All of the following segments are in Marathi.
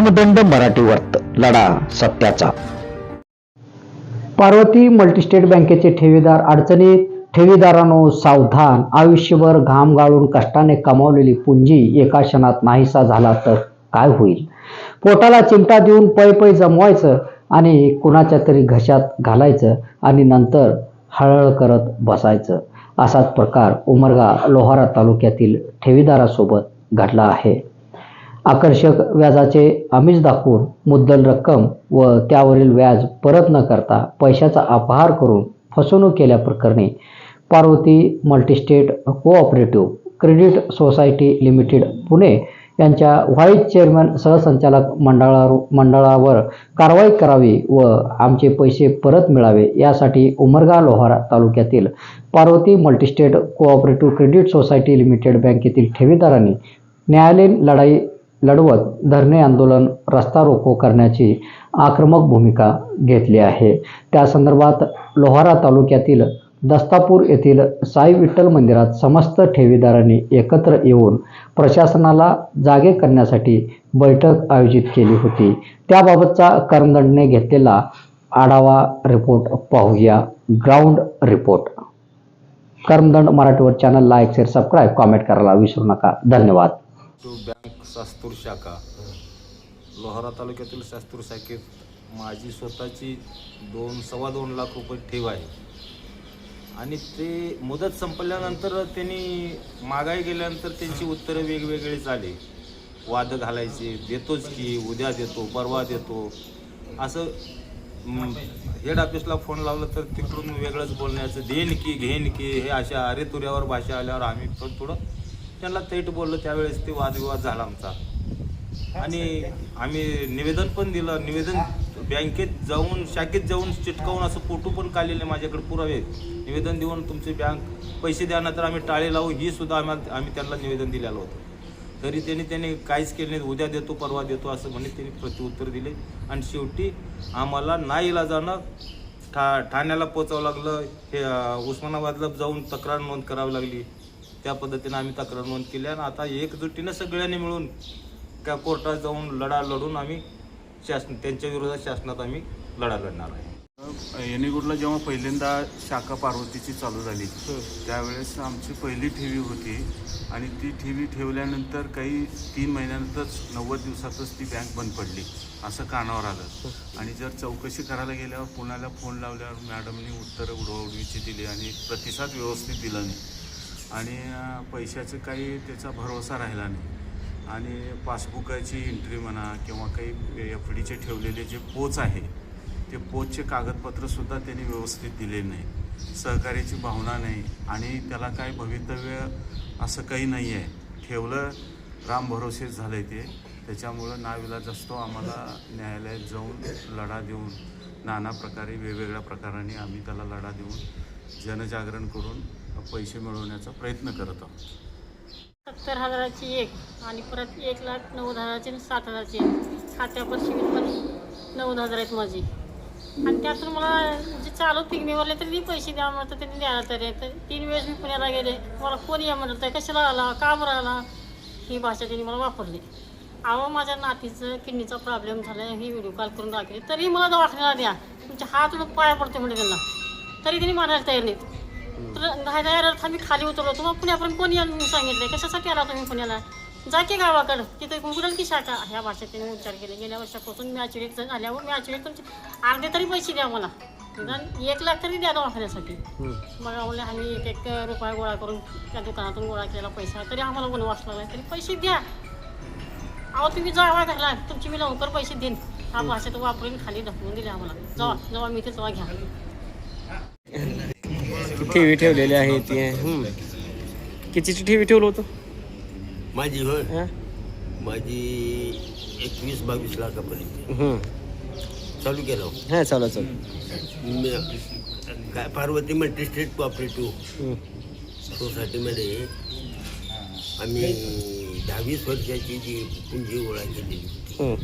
दंड मराठी वर्त लढा सत्याचा. पार्वती मल्टीस्टेट बँकेचे ठेवीदार अडचणीत ठेवीदारांनो सावधान. आयुष्यभर घाम गाळून कष्टाने कमावलेली पुंजी एका क्षणात नाहीसा झाला तर काय होईल? पोटाला चिमटा देऊन पै पै जमवायचं आणि कुणाच्या तरी घशात घालायचं आणि नंतर हळहळ करत बसायचं. असाच प्रकार उमरगा लोहारा तालुक्यातील ठेवीदारासोबत घडला आहे. आकर्षक व्याजाचे आमिष दाखवून मुद्दल रक्कम व त्यावरील व्याज परत न करता पैशाचा अपहार करून फसवणूक केल्याप्रकरणी Parvati multistate cooperative credit society limited Pune यांच्या व्हाईस चेअरमॅन सहसंचालक मंडळा मंडळावर कारवाई करावी व आमचे पैसे परत मिळावे यासाठी उमरगा लोहारा तालुक्यातील Parvati multistate cooperative credit society limited बँकेतील ठेवीदारांनी न्यायालयीन लढाई लढवत धरणे आंदोलन रस्ता रोको करण्याची आक्रमक भूमिका घेतली आहे. त्या संदर्भात लोहारा तालुक्यातील दस्तापूर येथील साई विठ्ठल मंदिरात समस्त ठेवीदारांनी एकत्र येऊन प्रशासनाला जागे करण्यासाठी बैठक आयोजित केली होती. त्याबाबतचा करमदंडने घेतलेला आढावा रिपोर्ट पाहूया. Ground report. करमदंड मराठीवर channel like share subscribe comment करायला विसरू नका. धन्यवाद. बँक शास्तूर शाखा लोहारा तालुक्यातील शास्तूर शाखेत माझी स्वतःची दोन सव्वा दोन लाख रुपये ठेव आहे. आणि ते मुदत संपल्यानंतर त्यांनी मागाई गेल्यानंतर त्यांची उत्तरं वेगवेगळी झाली. वाद घालायचे देतोच की उद्या देतो परवा देतो. असं हेड ऑफिसला फोन लावलं तर तिकडून वेगळंच बोलण्याचं देन की घेन की हे अशा अरेतुऱ्यावर भाषा आल्यावर आम्ही पण थोडं त्यांना थेट बोललो त्यावेळेस ते वादविवाद झाला आमचा. आणि आम्ही निवेदन पण दिलं निवेदन बँकेत जाऊन शाखेत जाऊन चिटकावून असं फोटो पण काढलेले माझ्याकडे पुरावे. निवेदन देऊन तुमची बँक पैसे द्या तर आम्ही टाळे लावू ही सुद्धा आम्हाला आम्ही त्यांना निवेदन दिलेलं होतं. तरी त्यांनी त्यांनी काहीच केलं नाही उद्या देतो परवा देतो असं म्हणे त्यांनी प्रत्युत्तर दिले. आणि शेवटी आम्हाला नाही जाणं ठा ठाण्याला पोचावं लागलं हे उस्मानाबादला जाऊन तक्रार नोंद करावी लागली. त्या पद्धतीनं आम्ही तक्रार नोंद केली आणि आता एकजुटीनं सगळ्यांनी मिळून त्या कोर्टात जाऊन लढा लढून आम्ही शासन त्यांच्या विरोधात शासनात आम्ही लढा लढणार आहे. येणेगुडला जेव्हा पहिल्यांदा शाखा पार्वतीची चालू झाली त्यावेळेस आमची पहिली ठेवी होती आणि ती ठेवी ठेवल्यानंतर काही तीन महिन्यानंतरच नव्वद दिवसातच ती बँक बंद पडली असं कानावर आलं. आणि जर चौकशी करायला गेल्यावर पुण्याला फोन लावल्यावर मॅडमनी उत्तरं उडवडवीची दिली आणि प्रतिसाद व्यवस्थित दिला नाही. आणि पैशाचं काही त्याचा भरोसा राहिला नाही. आणि पासबुकाची एंट्री म्हणा किंवा काही एफ डीचे ठेवलेले जे पोच आहे ते पोचचे कागदपत्रसुद्धा त्यांनी व्यवस्थित दिले नाही. सहकार्याची भावना नाही आणि त्याला काय भवितव्य असं काही नाही आहे. ठेवलं राम भरोसे झालं ते. त्याच्यामुळं नाविलाज असतो आम्हाला न्यायालयात जाऊन लढा देऊन नाना प्रकारे वेगवेगळ्या प्रकाराने आम्ही त्याला लढा देऊन जनजागरण करून पैसे मिळवण्याचा प्रयत्न करत आहोत. सत्तर हजाराची एक आणि परत एक लाख नव्वद हजाराची आणि सात हजाराची एक. खात्यावर शिबिर पण नव्वद हजार आहेत माझी. आणि त्यातून मला जे चालू पिकमी वरले तरी पैसे द्या म्हणतात त्यांनी द्यायला तरी तर तीन वेळेस मी पुण्याला गेले. मला कोण या म्हणत आहे कशाला आला का बरं आला? ही भाषा त्यांनी मला वापरली. अहो माझ्या नातीचं किडनीचा प्रॉब्लेम झाला ही व्हिडिओ कॉल करून दाखवली. तरी मला दवाखान्याला द्या. तुमच्या हात पाया पडते म्हणजे त्यांना. तरी त्यांनी मारायला तयार नाहीत. तर नाही आम्ही खाली उतरलो. तुम्हाला पुण्यापर्यंत कोणी येऊन सांगितलं कशासाठी आला तुम्ही पुण्याला? जा की गावाकडं. तिथे उघडल की शाखा. ह्या भाषेत त्यांनी उच्चार केले. गेल्या वर्षापासून मॅच्युरेट झाल्यावर मॅच्युरेट तुमचे अर्धे तरी पैसे द्या मला. निदान एक लाख तरी द्या दवाखान्यासाठी. मग आम्हाला आम्ही एक एक रुपया गोळा करून त्या दुकानातून गोळा केलेला पैसा. तरी आम्हाला गुण वाचला नाही. तरी पैसे द्या. अहो तुम्ही जावा घाला तुमची मी लवकर पैसे देईन. हा भाषेत वापरून खाली ढकलून दिले आम्हाला. जावा जेव्हा मी ते तेव्हा घ्या. ठेवी ठेवलेली आहे ती. कितीची ठेवी ठेवलं होतं माझी होय हा? माझी एकवीस बावीस लाखापर्यंत हम्म. चालू केलं हा चालू चालू मी- काय पार्वती मल्टी स्टेट कॉपरेटिव्ह हम्म. सोसायटीमध्ये आम्ही दहावीस वर्षाची जी पुंजी गोळा केली हम्म.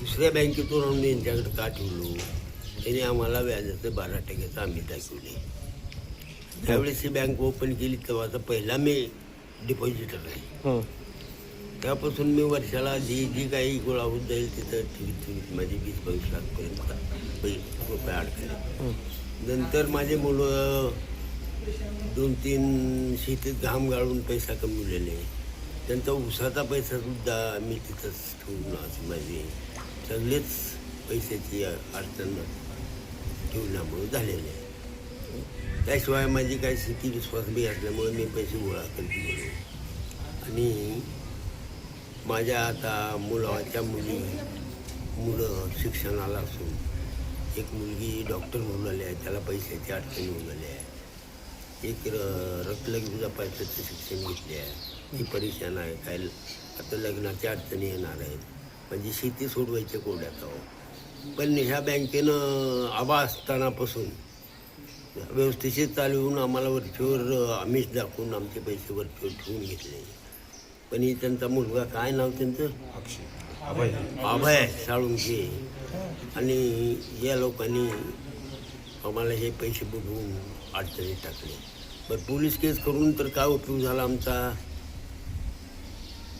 दुसऱ्या बँकेतून आम्ही यांच्याकडे का ठेवलो त्याने आम्हाला व्याजाचं बारा टक्क्याचं आम्ही दाखवले. त्यावेळेस ही बँक ओपन केली तेव्हाचा पहिला मी डिपॉझिटर आहे. त्यापासून मी वर्षाला जी जी काही गोळा होत जाईल तिथं ठेवीत ठेवीत माझी वीस बावीस लाखपर्यंत रुपये अडकले. नंतर माझे मुलं दोन तीन शेतीत घाम गाळून पैसा कमवलेले. त्यांचा उसाचा पैसा सुद्धा मी तिथंच ठेवून असं माझे सगळेच पैशाची अडचण ठेवण्यामुळे झालेलं आहे. त्याशिवाय माझी काही स्थिती विश्वास बी असल्यामुळे मी पैसे गोळा करत गेलो आणि माझ्या आता मुलाच्या मुली मुलं शिक्षणाला असून एक मुलगी डॉक्टर होऊन आली आहे त्याला पैशाची अडचण होऊन आली आहे. एक र- रक्तलघवीचा पैशाचं शिक्षण घेतले आहे. ती परेशान आहे काय आता लग्नाच्या अडचणी येणार आहेत. म्हणजे शेती सोडवायच्या कोड्यात आहो पण ह्या बँकेनं आबा असतानापासून व्यवस्थेशीर चालवून आम्हाला वरचीवर आमिष दाखवून आमचे पैसे वरचीवर ठेवून घेतले. पण ही त्यांचा मुलगा काय नाव त्यांचं? अभय. अभय साळुंके आणि या लोकांनी आम्हाला हे पैसे बुडवून अडचणीत टाकले. बरं पोलीस केस करून तर काय उपयोग झाला आमचा?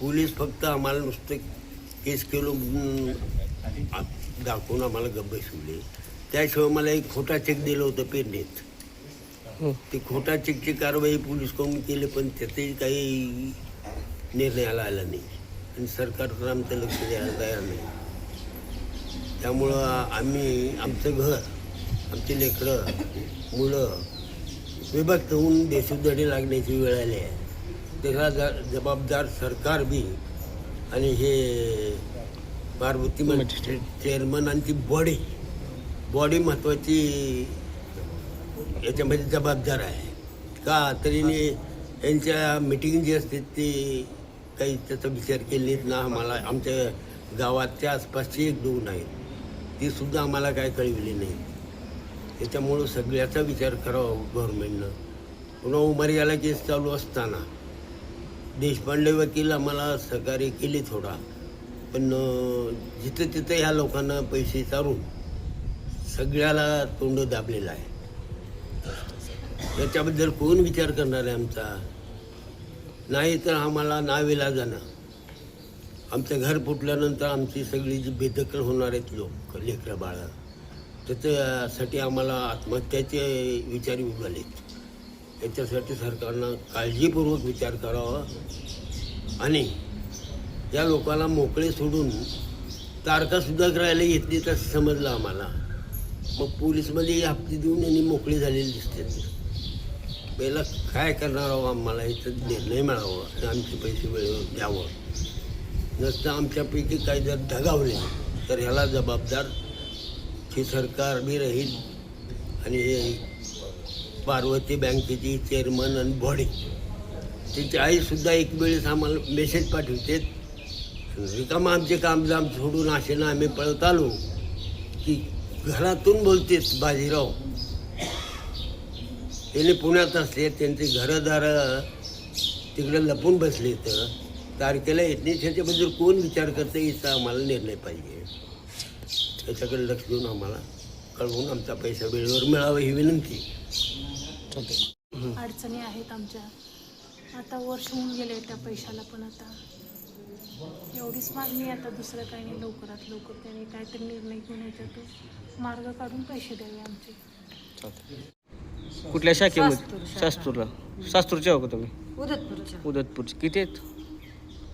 पोलीस फक्त आम्हाला नुसतं केस केलो दाखवून आम्हाला गप्प शिवले त्याशिवाय मला एक खोटा चेक दिलं होतं पेरणीत. ते खोटा चेकची कारवाई पोलीस करून केली पण त्यातही काही निर्णयाला आला नाही. आणि सरकार तर आमचं लक्ष द्यायला तयार नाही. त्यामुळं आम्ही आमचं घर आमची लेकरं मुलं विभक्त होऊन देशोधडी लागण्याची वेळ आली आहे. त्याला ज जबाबदार सरकार बी आणि हे पार्वती मॅजिस्ट्रेट चेअरमन आणि ती बॉडी बॉडी महत्त्वाची याच्यामध्ये जबाबदार आहे. का तरी यांच्या मिटिंग जी असते ती काही त्याचा विचार केले ना आम्हाला आमच्या गावाच्या आसपासची एक दोन आहेत. ती सुद्धा आम्हाला काय कळविली नाही त्याच्यामुळं सगळ्याचा विचार करावा गव्हर्नमेंटनं पुन्हा उमरियाला केस चालू असताना देशपांडे वकील आम्हाला सहकार्य केले थोडा. पण जिथं तिथं ह्या लोकांना पैसे चारून सगळ्याला तोंड दाबलेलं आहे. त्याच्याबद्दल कोण विचार करणार आहे आमचा? नाही तर आम्हाला नावेला जाणं आमचं घर फुटल्यानंतर आमची सगळी जी बेदखल होणार आहेत लोक लेकरं बाळं त्याच्यासाठी आम्हाला आत्महत्याचे विचार उभारलेत याच्यासाठी सरकारनं काळजीपूर्वक विचार करावा आणि या लोकांना मोकळे सोडून तारखासुद्धा करायला घेतली तर समजलं आम्हाला. मग पोलीसमध्ये हप्ते देऊन यांनी मोकळी झालेली दिसते. पहिला काय करणार आहो आम्हाला? इथं निर्णय मिळावा. आमचे पैसे वेळेवर द्यावं. नसतं आमच्यापैकी काही जर धगावले तर ह्याला जबाबदार हे सरकार बी राहील आणि पार्वती बँकेची चेअरमन आणि बॉडी तिची आईसुद्धा एक वेळेस आम्हाला मेसेज पाठवते रिकामं आमचे कामजाम सोडून असे ना आम्ही पळत आलो की घरातून बोलतेच बाजीराव. त्याने पुण्यात असले त्यांचे घरदार तिकडे लपून बसले तर तारखेला येत नाही त्याच्याबद्दल कोण विचार करतं याचा आम्हाला निर्णय पाहिजे. त्याच्याकडे लक्ष देऊन आम्हाला कळवून आमचा पैसा वेळेवर मिळावा ही विनंती. अडचणी आहेत आमच्या. आता वर्ष होऊन गेले त्या पैशाला पण आता. एवढीच मागणी आता दुसरं काही नाही लवकरात लवकर त्याने काहीतरी निर्णय घेऊन याच्यातून मार्ग काढून पैसे द्यावे आमचे. कुठल्या शाखेमध्ये शास्तूरला शास्तूरचे आहो का तुम्ही? उदतपूरच्या उदतपूरचे किती आहेत?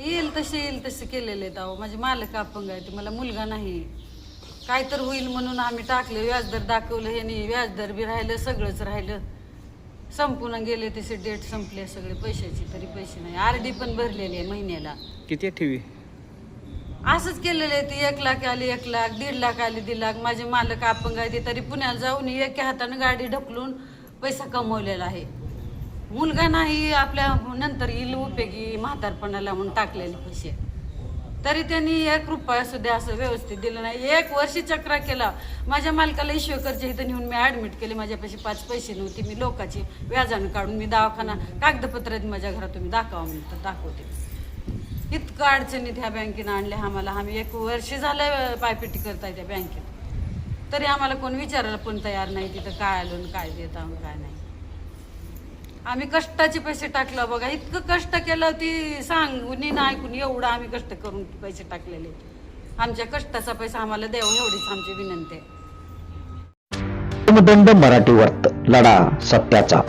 येईल तसे येईल तसे केलेले आहेत अहो. माझे मालक अपंग आहे ते मला मुलगा नाही. काय तर होईल म्हणून आम्ही टाकले. व्याजदर दाखवलं. हे नाही व्याजदर बी राहिलं सगळंच राहिलं. संपून गेले तसे डेट संपले सगळे पैशाची तरी पैसे नाही. आर डी पण भरलेली आहे महिन्याला. किती आहे ठेवी? असंच केलेलं आहे ती एक लाख आली एक लाख दीड लाख आली दीड लाख. माझे मालक अपंग आहे ते तरी पुण्याला जाऊन एका हातानं गाडी ढकलून पैसा कमवलेला आहे. मुलगा नाही आपल्या नंतर येईल उपयोगी म्हातारपणाला म्हणून टाकलेले पैसे. तरी त्यांनी एक रुपया सुद्धा असं व्यवस्थित दिलं नाही. एक वर्ष चक्रा केला. माझ्या मालकाला ईश्वरच्या इथं नेऊन मी ॲडमिट केले. माझ्यापाशी पाच पैसे नव्हते. मी लोकाची व्याजानं काढून मी दवाखाना कागदपत्र आहेत माझ्या घरात तुम्ही दाखवा म्हणतात तर दाखवते. इतकं अडचणीत ह्या बँकेनं आणल्या आम्हाला. आम्ही एक वर्ष झालं पायपिटी करताय त्या बँकेत. तरी आम्हाला कोण विचारायला पण तयार नाही. तिथं काय आलं काय देत काय नाही. आम्ही कष्टाचे पैसे टाकलं बघा. इतकं कष्ट केलं ती सांगून ना ऐकून एवढं आम्ही कष्ट करून पैसे टाकलेले. आमच्या कष्टाचा पैसा आम्हाला द्यावं एवढीच आमची विनंती आहे. मराठी वर्त लढा सत्याचा.